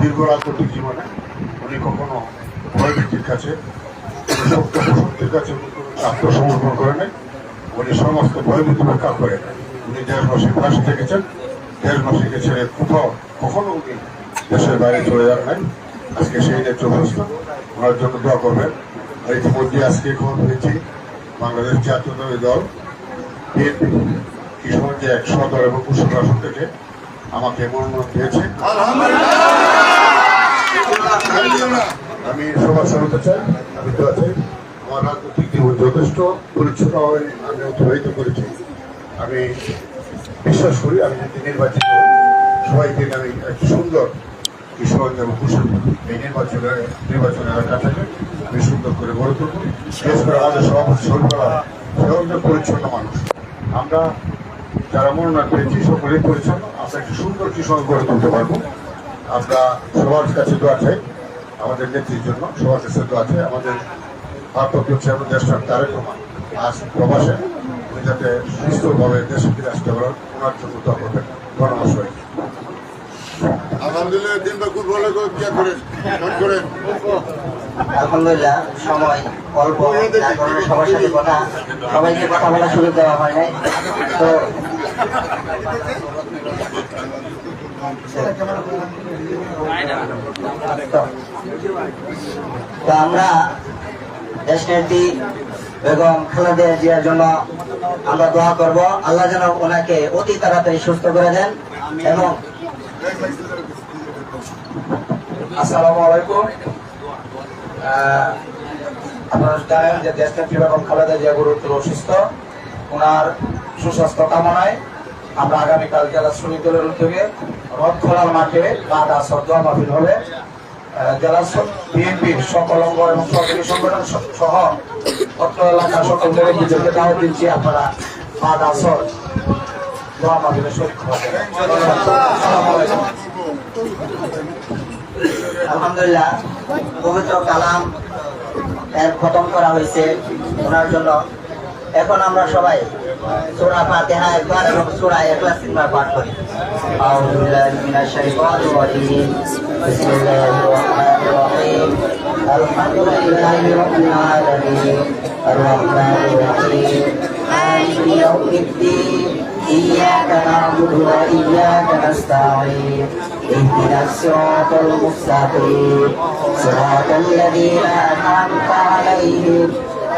দীর্ঘ রাজনৈতিক জীবনে উনি কখনো ভয় কাছে সত্য কাছে আত্মসমর্পণ করে নাই। উনি সমস্ত ভয়ভীতি উপেক্ষা করে উনি দেশবাসীর পাশে থেকেছেন দেশবাসীকে ছেড়ে কোথাও, কখনো উনি দেশের বাইরে চলে যান নাই। আজকে সেই নেতৃত্বস্থ ওনার জন্য দোয়া করবেন। আর ইতিমধ্যে আজকে খবর পেয়েছি, বাংলাদেশ জাতীয়তাবাদী দল, বিএনপি কিশোরগঞ্জে এক সদর এবং কুশল আসন থেকে আমাকে মনোনয়ন দিয়েছে। আমি সবার শুরুতে চাই। আমি তো আছি। আমার রাজনৈতিক জীবন যথেষ্ট পরিচ্ছন্নভাবে আমি অতিবাহিত করেছি। আমি বিশ্বাস করি আমি যদি নির্বাচিত সবাইকে আমি একটি সুন্দর নির্বাচন আমি সুন্দর করে গড়ে আমাদের পরিচ্ছন্ন মানুষ। আমরা যারা মনোনয়ন পেয়েছি, সকলেই পরিচ্ছন্ন। আমরা একটি সুন্দর কিশোর গড়ে তুলতে পারব। আমরা সবার কাছে দোয়া চাই। আমাদের নেত্রীর জন্য সবার কাছে দোয়া চাই আমাদের ভারপ্রাপ্ত চেয়ারম্যান দেশটার তারেক রহমান আজ প্রবাসে। উনি যাতে সুস্থভাবে দেশে ফিরে আসতে পারেন ওনার জন্য দোয়া করবেন। ধন্যবাদ সবাইকে। আলহামদুলিল্লাহ দিনটা খুব ভালো করে করেন নোট করেন। আলহামদুলিল্লাহ সময় অল্প সবার সাথে কথা সবাইকে কথা বলার সুযোগ দেওয়া হয় নাই। তো তো আমরা দেশ নেত্রী বেগম খালেদা জিয়ার জন্য আমরা দোয়া করব। আল্লাহ যেন ওনাকে অতি তাড়াতাড়ি সুস্থ করে দেন এবং আসসালামু আলাইকুম। আপনারা জানেন যে দেশ নেত্রী বেগম খালেদা জিয়া গুরুত্ব অসুস্থ ওনার সুস্বাস্থ্য কামনায় আমরা আগামীকাল জেলা শ্রমিক দলের উদ্যোগে রথ খোলার মাঠে আসর দোয়া মাহফিল হবে। জেলা বিএনপির সকল অঙ্গ এবং সরকারি সংগঠন সহ অত্র এলাকার সকল মুরব্বীদেরকে দাওয়াত দিচ্ছি। আপনারা বাদ আসর দোয়া মাহফিলে শরীর আলহামদুলিল্লাহ, পবিত্র কালাম, এর খতম করা হয়েছে। ওনার জন্য এখন আমরা সবাই সূরা ফাতিহা একবার এবং সূরা ইখলাস তিনবার পাঠ করি আউযু বিল্লাহি মিনাশ শাইতানির রাজিম বিসমিল্লাহির রহমানির রহিম আলহামদুলিল্লাহি রাব্বিল আলামিন আর রহমানির রহিম মালিকি ইয়াউমিদ্দিন إياك نعبد وإياك نستعين اهدنا الصراط المستقيم صراط الذين أنعمت عليهم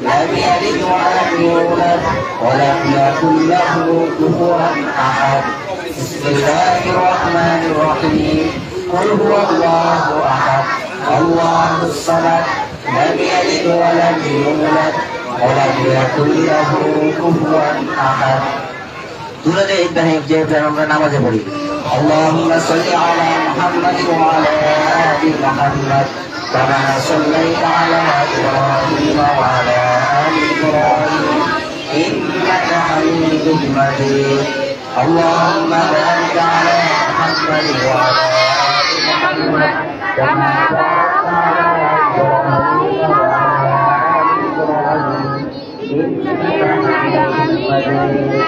لم يلد ولم يولد ولم يكن له كفوا احد بسم الله الرحمن الرحيم قل هو الله احد الله الصمد لم يلد ولم يولد ولم يكن له كفوا احد سورة إبراهيم যে আমরা নামাজে পড়ি اللهم صل على محمد وعلى آل محمد كما صليت على إبراهيم وعلى آل إبراهيم إنك حميد مجيد اللهم بارك على محمد وعلى آل محمد كما باركت على إبراهيم وعلى آل إبراهيم إنك حميد مجيد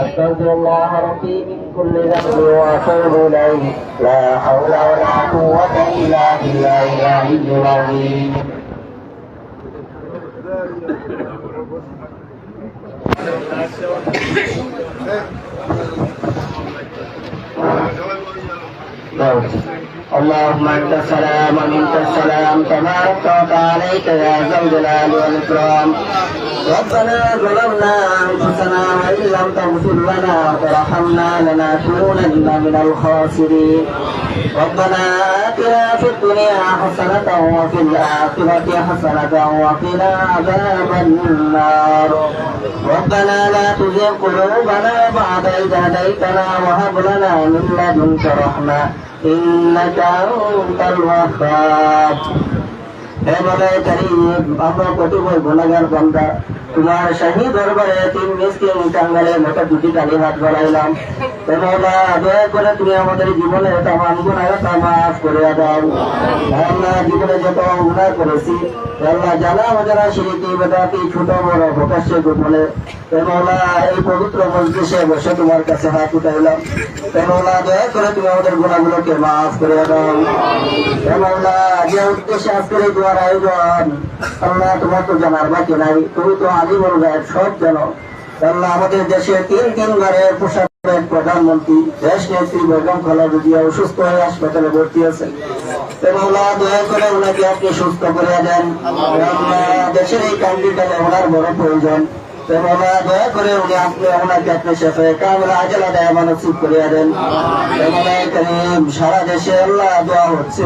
أستغفر الله ربي من كل ذنب واتوب اليه لا حول ولا قوه الا بالله العلي العظيم Thank you. اللهم انت السلام ومنك السلام تبارك وتعاليك يا ذا الجلال والاكرام ربنا ظلمنا انفسنا وان لم تغفر لنا وترحمنا لنكونن من الخاسرين ربنا آتنا في الدنيا حسنة وفي الآخرة حسنة وقنا عذاب النار. ربنا لا تزغ قلوبنا بعد إذ هديتنا وهب لنا من لدنك رحمة إنك أنت الوهاب. হে বলে কারিম আমরা কতিপয় গুণাগার বান্দা তোমার শাহী দরবারে তিন মিসকিন কাঙ্গালের মতো দুটি কালি হাত বাড়াইলাম। মৌলা দয়া করে তুমি আমাদের জীবনে তামাম গুণাগারটা মাফ করে দাও। আল্লাহ জীবনে যত গুণা করেছি, আল্লাহ জানা অজানা শিরিকি বেদাতি ছোট বড় প্রকাশ্যে গোপনে। মৌলা এই পবিত্র মজলিসে বসে তোমার কাছে হাত উঠাইলাম। মৌলা দয়া করে তুমি আমাদের গুণাগুলোকে মাফ করে দাও। মৌলা যে উদ্দেশ্যে আজকের এই দোয়ার আয়োজন আল্লাহ তোমার তো জানার বাকি নাই। তুমি তো আগে বলবে, সব জানো। আল্লাহ আমাদের দেশে তিন তিনবারের পোশাকের প্রধানমন্ত্রী, দেশ নেত্রী বেগম খালেদা অসুস্থ হয়ে হাসপাতালে ভর্তি আছে সারা দেশে আল্লাহ দোয়া হচ্ছে।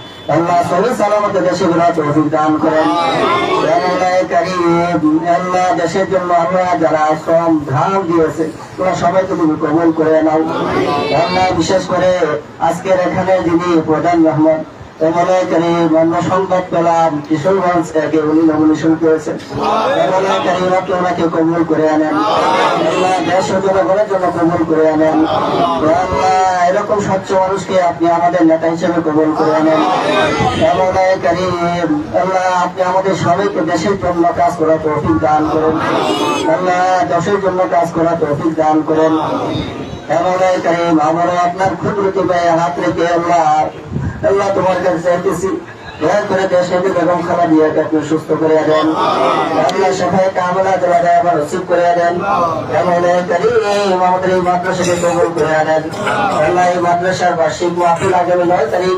আল্লাহ সহি সালামত দেশে গুলা তৌফিক দান করেন। আল্লাহ দেশের জন্য আমরা যারা শ্রম ধান দিয়েছে তোরা সবাইকে তুমি কবুল করে নাও। আল্লাহ বিশেষ করে আজকের এখানে যিনি প্রধান রহমান করিম আমরা সংবাদ পেলাম, কিশোরগঞ্জ থেকে উনি নমিনেশন করেছেন এমএলএ করিম ওনাকে কবুল করে আনেন। দেশ জনগণের জন্য কবুল করে আনেন। এরকম স্বচ্ছ মানুষকে আপনি আমাদের নেতা হিসেবে কবুল করে আনেন। করিম আল্লাহ আপনি আমাদের সবাইকে দেশের জন্য কাজ করা তৌফিক দান করেন। আল্লাহ দেশের জন্য কাজ করা তৌফিক দান করেন। এমএলএ করিম আমরা আপনার ক্ষুদ্রতি ব্যয় হাত রেখে আল্লাহ আল্লাহ তোমার কাছে চাইতেছি, দয়া করে দেশে বেগম খালা দিয়ে আপনি সুস্থ করে দেন। আল্লাহ সবাই কামলা তোলা দেয় আবার রসিব করে দেন। এমন আমাদের এই মাদ্রাসাকে কবল করে দেন আল্লাহ এই মাদ্রাসার বার্ষিক মাহফিল আগামী নয় তারিখ